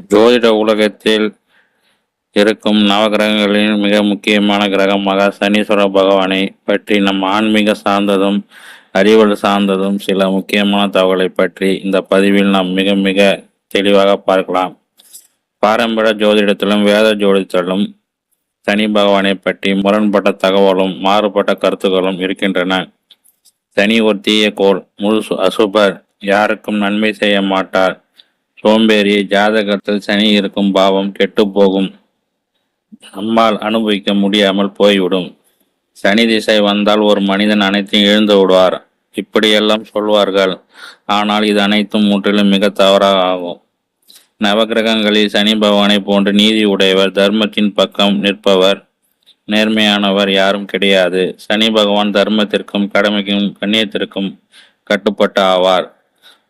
ஜோதிட உலகத்தில் இருக்கும் நவகிரகங்களின் மிக முக்கியமான கிரகமாக சனீஸ்வர பகவானை பற்றி நம் ஆன்மீக சார்ந்ததும் அறிவியல் சார்ந்ததும் சில முக்கியமான தகவலை பற்றி இந்த பதிவில் நாம் மிக மிக தெளிவாக பார்க்கலாம். பாரம்பரிய ஜோதிடத்திலும் வேத ஜோதிடத்திலும் சனி பகவானை பற்றி முரண்பட்ட தகவலும் மாறுபட்ட கருத்துக்களும் இருக்கின்றன. சனி ஒரு தீய கோள் முழு சு- அசுபர் யாருக்கும் நன்மை செய்ய மாட்டார். சோம்பேறி ஜாதகத்தில் சனி இருக்கும் பாவம் கெட்டு போகும் நம்மால் அனுபவிக்க முடியாமல் போய்விடும். சனி திசை வந்தால் ஒரு மனிதன் அனைத்தையும் எழுந்து விடுவார். இப்படியெல்லாம் சொல்வார்கள். ஆனால் இது அனைத்தும் முற்றிலும் மிக தவறாக ஆகும். நவகிரகங்களில் சனி பகவானை போன்று நீதி உடையவர் தர்மத்தின் பக்கம் நிற்பவர் நேர்மையானவர் யாரும் கிடையாது. சனி பகவான் தர்மத்திற்கும் கடமைக்கும் கண்ணியத்திற்கும் கட்டுப்பட்ட ஆவார்.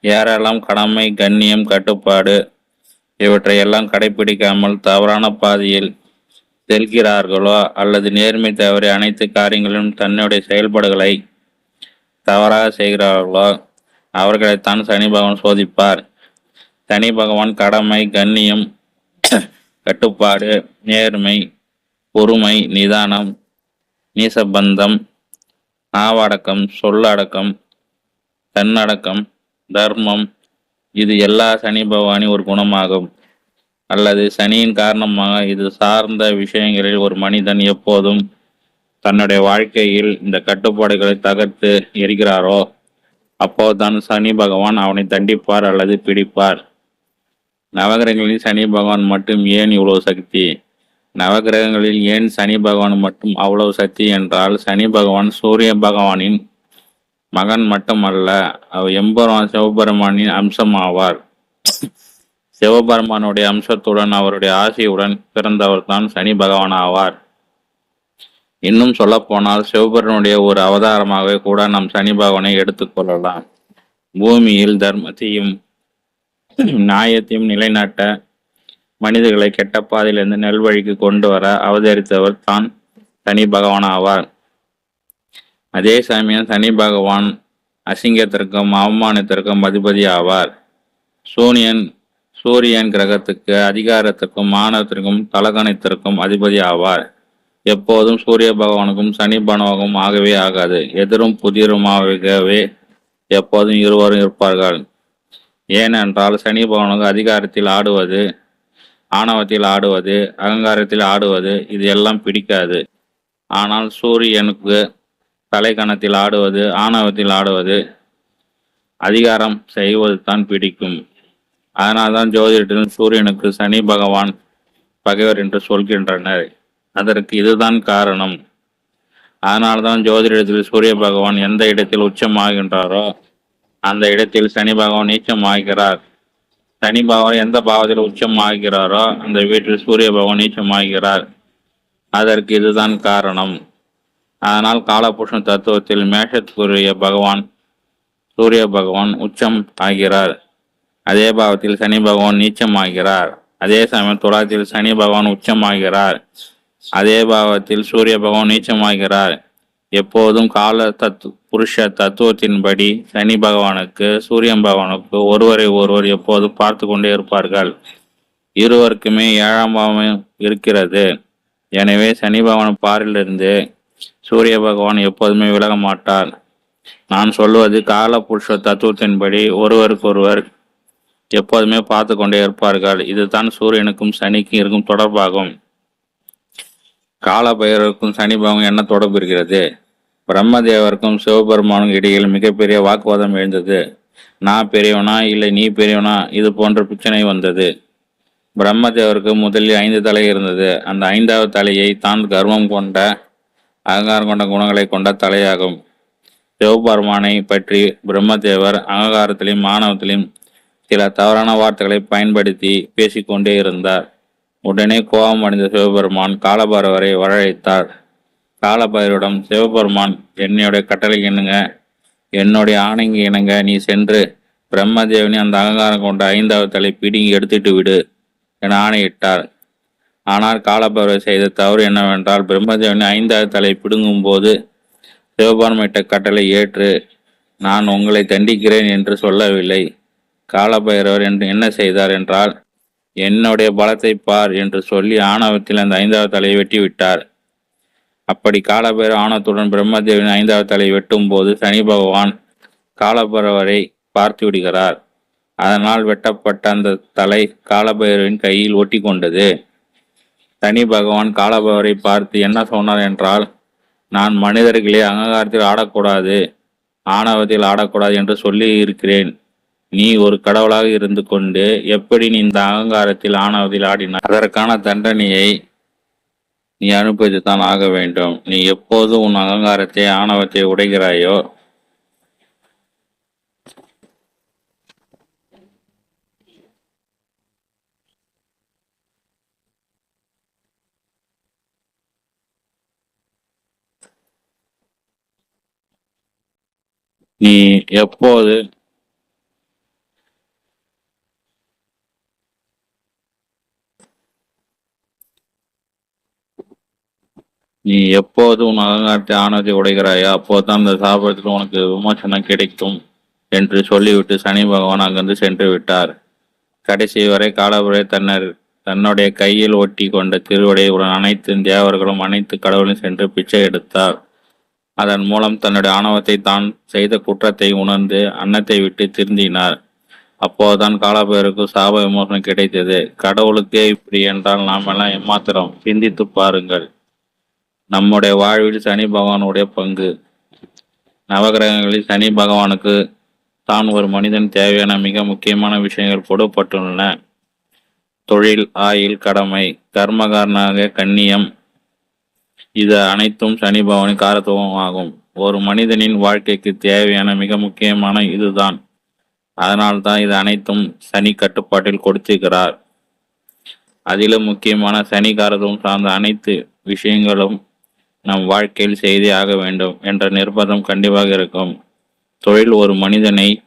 ஏராளம் கடமை கண்ணியம் கட்டுப்பாடு இவற்றையெல்லாம் கடைபிடிக்காமல் தவறான பாதையில் செல்கிறார்களோ அல்லது நேர்மை தவறி அனைத்து காரியங்களிலும் தன்னுடைய செயல்பாடுகளை தவறாக செய்கிறார்களோ அவர்களைத்தான் சனி பகவான் சோதிப்பார். சனி பகவான் கடமை கண்ணியம் கட்டுப்பாடு நேர்மை பொறுமை நிதானம் நீசபந்தம் நாவடக்கம் சொல்லடக்கம் தன்னடக்கம் தர்மம். இது எல்லா சனி பகவானின் ஒரு குணமாகும். அல்லது சனியின் காரணமாக இது சார்ந்த விஷயங்களில் ஒரு மனிதன் எப்போதும் தன்னுடைய வாழ்க்கையில் இந்த கட்டுப்பாடுகளை தகர்த்து எரிகிறாரோ அப்போதுதான் சனி பகவான் அவனை தண்டிப்பார் அல்லது பிடிப்பார். நவகிரகங்களில் சனி பகவான் மட்டும் ஏன் இவ்வளவு சக்தி? நவகிரகங்களில் ஏன் சனி பகவான் மட்டும் அவ்வளவு சக்தி என்றால் சனி பகவான் சூரிய பகவானின் மகன் மட்டுமல்ல அவர் எம்பெருமான் சிவபெருமானின் அம்சம் ஆவார் சிவபெருமானுடைய அம்சத்துடன் அவருடைய ஆசையுடன் பிறந்தவர் தான் சனி பகவான் ஆவார் இன்னும் சொல்லப்போனால் சிவபெருமனுடைய ஒரு அவதாரமாக கூட நம் சனி பகவானை எடுத்துக்கொள்ளலாம் பூமியில் தர்மத்தையும் நியாயத்தையும் நிலைநாட்ட மனிதர்களை கெட்ட பாதையிலிருந்து நல்வழிக்கு கொண்டு வர அவதரித்தவர் தான் சனி பகவான் ஆவார் அதே சமயம் சனி பகவான் அசிங்கத்திற்கும் அவமானத்திற்கும் அதிபதி ஆவார். சூரியன் சூரியன் கிரகத்துக்கு அதிகாரத்திற்கும் மானத்திற்கும் தலகணத்திற்கும் அதிபதி ஆவார். எப்போதும் சூரிய பகவானுக்கும் சனி பகவானுக்கும் ஆகவே ஆகாது. எதிரும் புதிருமாகவே எப்போதும் இருவரும் இருப்பார்கள். ஏனென்றால் சனி பகவானுக்கு அதிகாரத்தில் ஆடுவது ஆணவத்தில் ஆடுவது அகங்காரத்தில் ஆடுவது இது எல்லாம் பிடிக்காது. ஆனால் சூரியனுக்கு தலைக்கணத்தில் ஆடுவது ஆணவத்தில் ஆடுவது அதிகாரம் செய்வது தான் பிடிக்கும். அதனால்தான் ஜோதிடத்தில் சூரியனுக்கு சனி பகவான் பகைவர் என்று சொல்கின்றனர். அதற்கு இதுதான் காரணம். அதனால்தான் ஜோதிடத்தில் சூரிய பகவான் எந்த இடத்தில் உச்சமாகின்றாரோ அந்த இடத்தில் சனி பகவான் நீச்சமாகிறார். சனி பகவான் எந்த பாவத்தில் உச்சமாகிறாரோ அந்த வீட்டில் சூரிய பகவான் நீச்சமாகிறார். அதற்கு இதுதான் காரணம். அதனால் காலபுருஷன் தத்துவத்தில் மேஷத்துக்குரிய பகவான் சூரிய பகவான் உச்சம் ஆகிறார். அதே பாவத்தில் சனி பகவான் நீச்சமாகிறார் அதே சமயம் துலாத்தில் சனி பகவான் உச்சமாகிறார் அதே பாவத்தில் சூரிய பகவான் நீச்சம் ஆகிறார். எப்போதும் கால தத்து புருஷ தத்துவத்தின்படி சனி பகவானுக்கு சூரியன் பகவானுக்கு ஒருவரை ஒருவர் எப்போதும் பார்த்து கொண்டே இருப்பார்கள்? இருவருக்குமே ஏழாம் பாவம் இருக்கிறது. எனவே சனி பகவான் பாரிலிருந்து சூரிய பகவான் எப்போதுமே விலக மாட்டார். நான் சொல்வது கால புருஷ தத்துவத்தின்படி ஒருவருக்கொருவர் எப்போதுமே பார்த்து கொண்டே இருப்பார்கள். இதுதான் சூரியனுக்கும் சனிக்கும் இருக்கும் தொடர்பாகும். கால பைரவருக்கும் சனி பகவான் என்ன தொடர்பு இருக்கிறது? பிரம்மதேவருக்கும் சிவபெருமானுக்கும் இடையில் மிகப்பெரிய வாக்குவாதம் எழுந்தது. நான் பெரியவனா இல்லை நீ பெரியவனா? இது போன்ற பிரச்சனை வந்தது. பிரம்மதேவருக்கு முதலில் ஐந்து தலை இருந்தது. அந்த ஐந்தாவது தலையை தான் கர்வம் கொண்ட அகங்காரம் கொண்ட குணங்களை கொண்ட தலையாகும். சிவபெருமானை பற்றி பிரம்மதேவர் அகங்காரத்திலும் மாணவத்திலும் சில தவறான வார்த்தைகளை பயன்படுத்தி பேசிக்கொண்டே இருந்தார். உடனே கோபம் அடைந்த சிவபெருமான் காலபைரவரை வரழைத்தார் காலபைரவரிடம் சிவபெருமான் என்னுடைய கட்டளை என்னங்க? என்னுடைய ஆணைங்க இணங்க நீ சென்று பிரம்மதேவனி அந்த அகங்காரம் கொண்ட ஐந்தாவது தலை பிடுங்கி எடுத்துட்டு விடு என ஆணையிட்டார். ஆனால் காலபைரவர் செய்த தவறு என்னவென்றால் பிரம்மதேவனி ஐந்தாவது தலை பிடுங்கும் போது சிவபெருமிட்ட கட்டளை ஏற்று நான் உங்களை தண்டிக்கிறேன் என்று சொல்லவில்லை. காலபைரவர் என்று என்ன செய்தார் என்றால் என்னுடைய பலத்தை பார் என்று சொல்லி ஆணவத்தில் அந்த ஐந்தாவது தலையை வெட்டி விட்டார் அப்படி காலபைரவ ஆணவத்துடன் பிரம்மதேவின் ஐந்தாவது தலையை வெட்டும் போது சனி பகவான் காலபைரவரை பார்த்து விடுகிறார். அதனால் வெட்டப்பட்ட அந்த தலை காலபைரவின் கையில் ஒட்டி கொண்டது சனி பகவான் காலபவரை பார்த்து என்ன சொன்னார் என்றால் நான் மனிதர்களே அகங்காரத்தில் ஆடக்கூடாது ஆணவத்தில் ஆடக்கூடாது என்று சொல்லி இருக்கிறேன் நீ ஒரு கடவுளாக இருந்து கொண்டு எப்படி நீ இந்த அகங்காரத்தில் ஆணவத்தில் ஆடினாய்? அதற்கான தண்டனையை நீ அனுபவித்துத்தான் ஆக வேண்டும். நீ எப்போது உன் அகங்காரத்தை ஆணவத்தை உடைகிறாயோ நீ எப்போது? நீ எப்போது உன் அகங்காரத்தை ஆணவத்தை உடைகிறாயோ அப்போதுதான் அந்த சாபத்தில் உனக்கு விமோசனம் கிடைக்கும் என்று சொல்லிவிட்டு சனி பகவான் அங்கிருந்து சென்று விட்டார். கடைசி வரை காலபுரை தன்னர் தன்னுடைய கையில் ஒட்டி கொண்ட திருவடையுடன் அனைத்து தேவர்களும் அனைத்து கடவுளும் சென்று பிச்சை எடுத்தார். அதன் மூலம் தன்னுடைய ஆணவத்தை தான் செய்த குற்றத்தை உணர்ந்து அன்னத்தை விட்டு திருந்தினார். அப்போதுதான் காலபேருக்கு சாப விமோசனம் கிடைத்தது. கடவுளுக்கே இப்படி என்றால் நாம் எல்லாம் ஏமாத்திரம். சிந்தித்து பாருங்கள். நம்முடைய வாழ்வில் சனி பகவானுடைய பங்கு. நவகிரகங்களில் சனி பகவானுக்கு தான் ஒரு மனிதன் தேவையான மிக முக்கியமான விஷயங்கள் கொடுப்பட்டுள்ளன தொழில் ஆயில் கடமை கர்மகாரனாக கண்ணியம் இது அனைத்தும் சனி பவனி காரத்துவம் ஆகும். ஒரு மனிதனின் வாழ்க்கைக்கு தேவையான மிக முக்கியமான இதுதான். அதனால்தான் இது அனைத்தும் சனி கட்டுப்பாட்டில் கொடுத்திருக்கிறார். அதிலும் முக்கியமான சனி காரத்துவம் சார்ந்த அனைத்து விஷயங்களும் நம் வாழ்க்கையில் செய்தே ஆக வேண்டும் என்ற நிர்பந்தம் கண்டிப்பாக இருக்கும். தொழில் ஒரு மனிதனை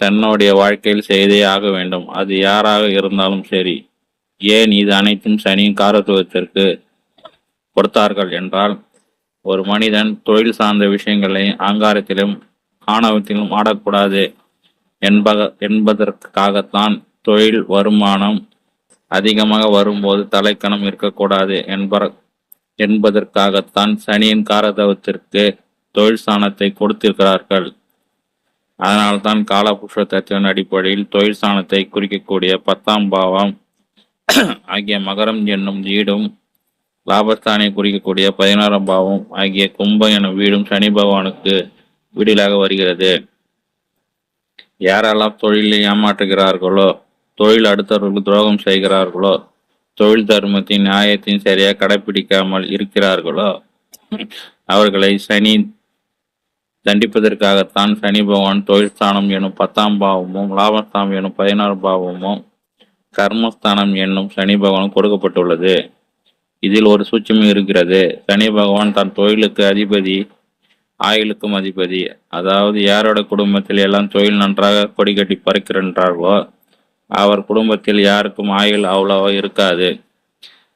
தன்னுடைய வாழ்க்கையில் செய்தே ஆக வேண்டும். அது யாராக இருந்தாலும் சரி. ஏன் இது அனைத்தும் சனியின் காரத்துவத்திற்கு கொடுத்தார்கள் என்றால் ஒரு மனிதன் தொழில் சார்ந்த விஷயங்களை ஆங்காரத்திலும் ஆணவத்திலும் ஆடக்கூடாது என்பக என்பதற்காகத்தான் தொழில் வருமானம் அதிகமாக வரும்போது தலைக்கணம் இருக்கக்கூடாது என்ப என்பதற்காகத்தான் சனியின் காரதவத்திற்கு தொழில் ஸ்தானத்தை கொடுத்திருக்கிறார்கள். அதனால்தான் காலபுருஷ தத்துவின் அடிப்படையில் தொழில் ஸ்தானத்தை குறிக்கக்கூடிய பத்தாம் பாவம் ஆகிய மகரம் என்னும் வீடும் லாபஸ்தானை குறிக்கக்கூடிய பதினாறாம் பாவம் ஆகிய கும்பம் எனும் வீடும் சனி பகவானுக்கு வீடிலாக வருகிறது. யாரெல்லாம் தொழிலில் ஏமாற்றுகிறார்களோ தொழில் அடுத்தவர்களுக்கு துரோகம் செய்கிறார்களோ தொழில் தர்மத்தின் நியாயத்தின் சரியாக கடைபிடிக்காமல் இருக்கிறார்களோ அவர்களை சனி தண்டிப்பதற்காகத்தான் சனி பகவான் தொழில் ஸ்தானம் எனும் பத்தாம் பாவமும் லாபஸ்தானம் எனும் பதினாறு பாவமும் கர்மஸ்தானம் என்னும் சனி பகவான் கொடுக்கப்பட்டுள்ளது. இதில் ஒரு சூட்சமும் இருக்கிறது. சனி பகவான் தன் தொழிலுக்கு அதிபதி ஆயுளுக்கும் அதிபதி. அதாவது யாரோட குடும்பத்தில் எல்லாம் தொழில் நன்றாக கொடி கட்டி பறக்கின்றார்களோ அவர் குடும்பத்தில் யாருக்கும் ஆயுள் அவ்வளவா இருக்காது.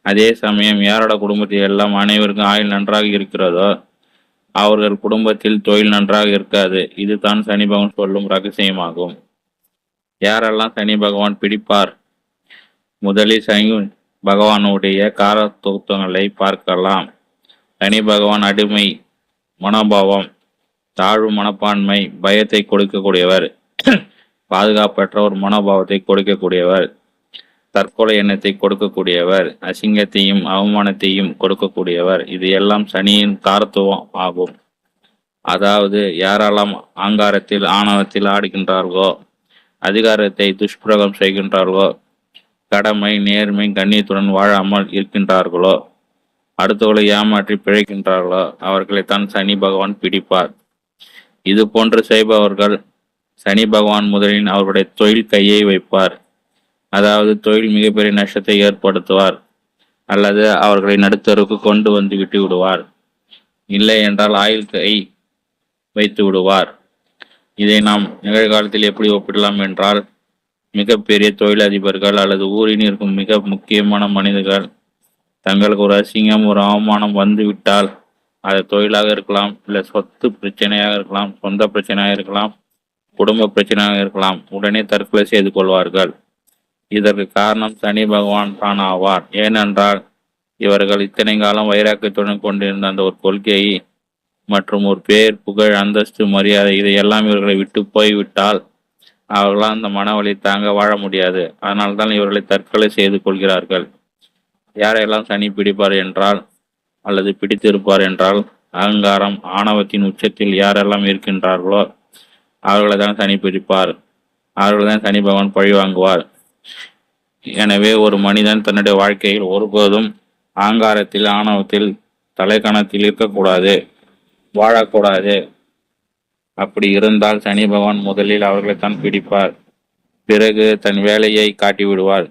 அதே சமயம் யாரோட குடும்பத்தில் எல்லாம் அனைவருக்கும் ஆயுள் நன்றாக இருக்கிறதோ அவர்கள் குடும்பத்தில் தொழில் நன்றாக இருக்காது. இதுதான் சனி பகவான் சொல்லும் ரகசியமாகும். யாரெல்லாம் சனி பகவான் பிடிப்பார்? முதலில் சனி பகவானுடைய காரத்துவங்களை பார்க்கலாம். சனி பகவான் அடிமை மனோபாவம் தாழ்வு மனப்பான்மை பயத்தை கொடுக்கக்கூடியவர். பாதுகாப்பற்ற ஒரு மனோபாவத்தை கொடுக்கக்கூடியவர். தற்கொலை எண்ணத்தை கொடுக்கக்கூடியவர். அசிங்கத்தையும் அவமானத்தையும் கொடுக்கக்கூடியவர். இது எல்லாம் சனியின் காரத்துவம் ஆகும். அதாவது யாரெல்லாம் ஆங்காரத்தில் ஆணவத்தில் ஆடுகின்றார்களோ அதிகாரத்தை துஷ்பிரகம் செய்கின்றார்களோ கடமை நேர்மை கண்ணியத்துடன் வாழாமல் இருக்கின்றார்களோ? அடுத்தவர்களை ஏமாற்றி பிழைக்கின்றார்களோ? அவர்களைத்தான் சனி பகவான் பிடிப்பார். இது போன்று செய்பவர்கள் சனி பகவான் முதலில் அவருடைய தொழில் கையை வைப்பார். அதாவது தொழில் மிகப்பெரிய நஷ்டத்தை ஏற்படுத்துவார். அல்லது அவர்களை நடுத்தருக்கு கொண்டு வந்து விட்டு விடுவார். இல்லை என்றால் ஆயுள் கை வைத்து விடுவார். இதை நாம் நிகழ்காலத்தில் எப்படி ஒப்பிடலாம் என்றால் மிகப்பெரிய தொழிலதிபர்கள் அல்லது ஊரில் இருக்கும் மிக முக்கியமான மனிதர்கள். தங்களுக்கு ஒரு அசிங்கம் ஒரு அவமானம் வந்து விட்டால் அது தொழிலாக இருக்கலாம் இல்லை சொத்து பிரச்சனையாக இருக்கலாம் சொந்த பிரச்சனையாக இருக்கலாம் குடும்ப பிரச்சனையாக இருக்கலாம் உடனே தற்கொலை செய்து கொள்வார்கள். இதற்கு காரணம் சனி பகவான் தான் ஆவார். ஏனென்றால் இவர்கள் இத்தனை காலம் வைராக்கியத்துடன் கொண்டிருந்த அந்த ஒரு கொள்கையை மற்றும் ஒரு பேர் புகழ் அந்தஸ்து மரியாதை இதையெல்லாம் இவர்களை விட்டு போய்விட்டால் அவர்களால் அந்த மனவழி தாங்க வாழ முடியாது. அதனால்தான் இவர்களை தற்கொலை செய்து கொள்கிறார்கள். யாரையெல்லாம் சனி பிடிப்பார் என்றால் அல்லது பிடித்திருப்பார் என்றால் அகங்காரம் ஆணவத்தின் உச்சத்தில் யாரெல்லாம் இருக்கின்றார்களோ அவர்களை தான் சனி பிடிப்பார். அவர்களை தான் சனி பகவான் பழி வாங்குவார். எனவே ஒரு மனிதன் தன்னுடைய வாழ்க்கையில் ஒருபோதும் ஆங்காரத்தில் ஆணவத்தில் தலைக்கணத்தில் இருக்கக்கூடாது வாழக்கூடாது. அப்படி இருந்தால் சனி பகவான் முதலில் அவர்களைத்தான் பிடிப்பார். பிறகு தன் வேலையை காட்டி விடுவார்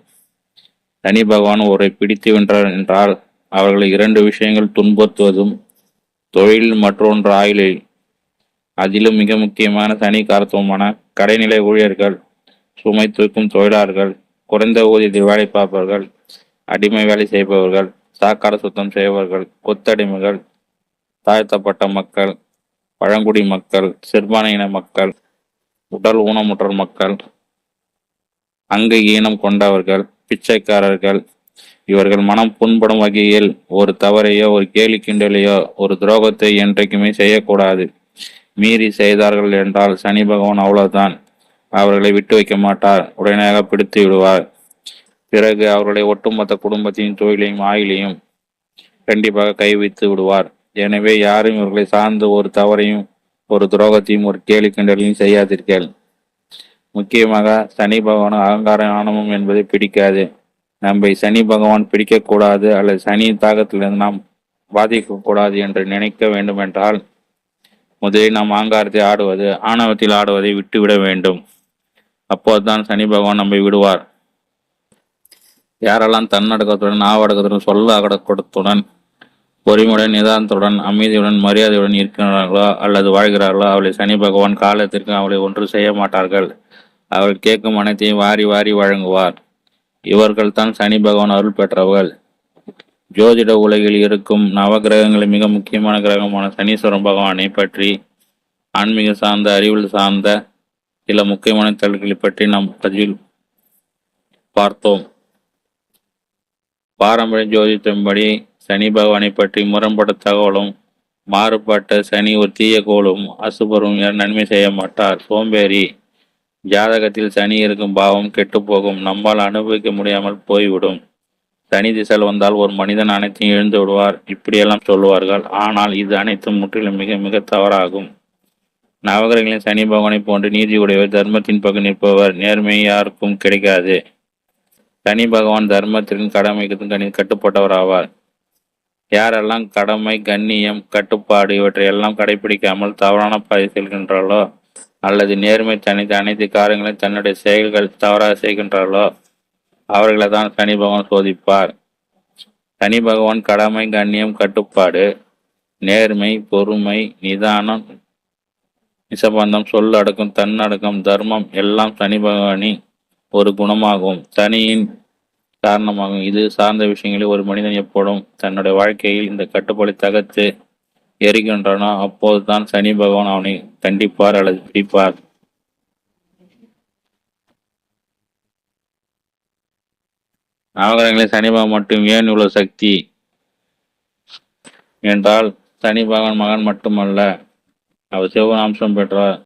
சனி பகவான் ஒருவரை பிடித்து வென்றார் என்றால் அவர்களை இரண்டு விஷயங்கள் துன்புறுத்துவதும் தொழில் மற்றொன்று ஆயுளில். அதிலும் மிக முக்கியமான சனி காரத்துவமான கடைநிலை ஊழியர்கள் சுமை தூக்கும் தொழிலாளர்கள் குறைந்த ஊதியத்தில் வேலை பார்ப்பவர்கள் அடிமை வேலை செய்பவர்கள் சாக்கார சுத்தம் செய்பவர்கள் கொத்தடிமைகள் தாழ்த்தப்பட்ட மக்கள் பழங்குடி மக்கள் சிறுபான்மையின மக்கள் உடல் ஊனமுற்ற மக்கள் அங்கு ஈனம் கொண்டவர்கள் பிச்சைக்காரர்கள் இவர்கள் மனம் புண்படும் வகையில் ஒரு தவறையோ ஒரு கேலி கிண்டலையோ ஒரு துரோகத்தை என்றைக்குமே செய்யக்கூடாது. மீறி செய்தார்கள் என்றால் சனி பகவான் அவ்வளவுதான். அவர்களை விட்டு வைக்க மாட்டார். உடனடியாக பிடித்து விடுவார். பிறகு அவர்களை ஒட்டுமொத்த குடும்பத்தையும் தொழிலையும் ஆயிலையும் கண்டிப்பாக கைவித்து விடுவார். எனவே யாரும் இவர்களை சார்ந்து ஒரு தவறையும் ஒரு துரோகத்தையும் ஒரு கேலி கிண்டலையும் செய்யாதீர்கள். முக்கியமாக சனி பகவான் அகங்கார ஆணவம் என்பதை பிடிக்காது. நம்மை சனி பகவான் பிடிக்கக்கூடாது அல்லது சனி தாகத்திலிருந்து நாம் பாதிக்கக்கூடாது என்று நினைக்க வேண்டுமென்றால் முதலில் நாம் ஆங்காரத்தை ஆடுவது ஆணவத்தில் ஆடுவதை விட்டுவிட வேண்டும். அப்போதுதான் சனி பகவான் நம்மை விடுவார். யாரெல்லாம் தன்னடக்கத்துடன் நாவடக்கத்துடன் சொல்ல அடக்கத்துடன் பொறுமையுடன் நிதானத்துடன் அமைதியுடன் மரியாதையுடன் இருக்கிறார்களோ அல்லது வாழ்கிறார்களோ? அவளை சனி பகவான் காலத்திற்கு அவளை ஒன்று செய்ய மாட்டார்கள். அவள் கேட்கும் அனைத்தையும் வாரி வாரி வழங்குவார். இவர்கள் தான் சனி பகவான் அருள் பெற்றவர்கள். ஜோதிட உலகில் இருக்கும் நவகிரகங்களில் மிக முக்கியமான கிரகமான சனீஸ்வரன் பகவானை பற்றி ஆன்மீக சார்ந்த அறிவியல் சார்ந்த சில முக்கியமான தகவல்களை பற்றி நாம் பதிவில் பார்த்தோம். பாரம்பரிய ஜோதிடத்தின்படி சனி பகவானை பற்றி முரண்பட்ட தகவலும் மாறுபட்ட சனி ஒரு தீய கோளும் அசுபரும் நன்மை செய்ய மாட்டார். சோம்பேறி. ஜாதகத்தில் சனி இருக்கும் பாவம் கெட்டுப்போகும் நம்மால் அனுபவிக்க முடியாமல் போய்விடும். சனி திசையில் வந்தால் ஒரு மனிதன் அனைத்தையும் எழுந்து விடுவார். இப்படியெல்லாம் சொல்லுவார்கள். ஆனால் இது அனைத்தும் முற்றிலும் மிக மிக தவறாகும். நவகிரகங்களின் சனி பகவானை போன்று நீதி உடையவர் தர்மத்தின் பக்கம் நிற்பவர் நேர்மை யாருக்கும் கிடைக்காது. சனி பகவான் தர்மத்தின் கடமைக்கு கட்டுப்பட்டவர் ஆவார் யாரெல்லாம் கடமை கண்ணியம் கட்டுப்பாடு இவற்றையெல்லாம் கடைபிடிக்காமல் தவறான பாதை செல்கின்றாலோ அல்லது நேர்மை தனித்த அனைத்து காரியங்களையும் தன்னுடைய செயல்கள் தவறாக செய்கின்றாரோ அவர்களை தான் சனி பகவான் சோதிப்பார். சனி பகவான் கடமை கண்ணியம் கட்டுப்பாடு நேர்மை பொறுமை நிதானம் நிசபந்தம் சொல்லடக்கம் தன்னடக்கம் தர்மம் எல்லாம் சனி பகவானின் ஒரு குணமாகும். சனியின் காரணமாகும். இது சார்ந்த விஷயங்களில் ஒரு மனிதன் எப்போதும் தன்னுடைய வாழ்க்கையில் இந்த கட்டுப்பாடு தகர்த்து எரிகின்றனோ அப்போதுதான் சனி பகவான் அவனை கண்டிப்பார் அல்லது பிடிப்பார். நவகிரகங்களில் சனி பகவான் மட்டும் ஏன் இவ்வளவு சக்தி? என்றால் சனி பகவான் மகன் மட்டுமல்ல அவர் சிவன் அம்சம் பெற்றார்.